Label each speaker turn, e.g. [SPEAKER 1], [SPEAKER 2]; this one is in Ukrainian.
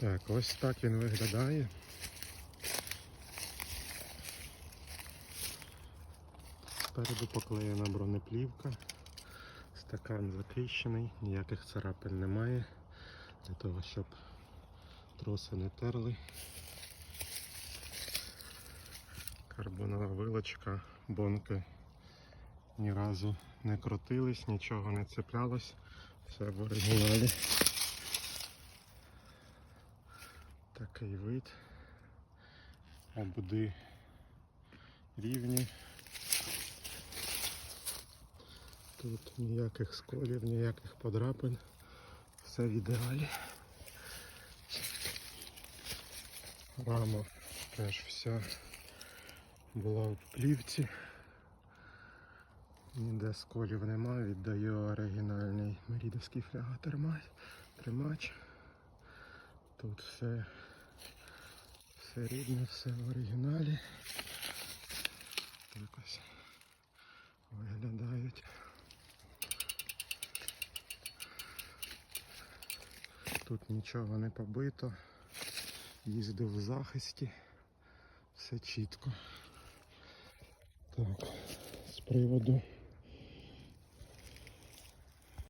[SPEAKER 1] Так, ось так він виглядає. Спереду поклеєна бронеплівка. Стакан захищений, ніяких царапин немає. Для того, щоб троси не терли. Карбонова вилочка, бонки ні разу не крутились, нічого не цеплялось. Все в оригіналі. Вид. Обуди рівні. Тут ніяких сколів, ніяких подрапин. Все в ідеалі. Рама теж вся була в плівці. Ніде сколів немає, віддаю оригінальний мерідовський фляготримач. Тримач. Тут все, все рідне, все в оригіналі. Так ось виглядають. Тут нічого не побито. Їздив в захисті. Все чітко. Так, з приводу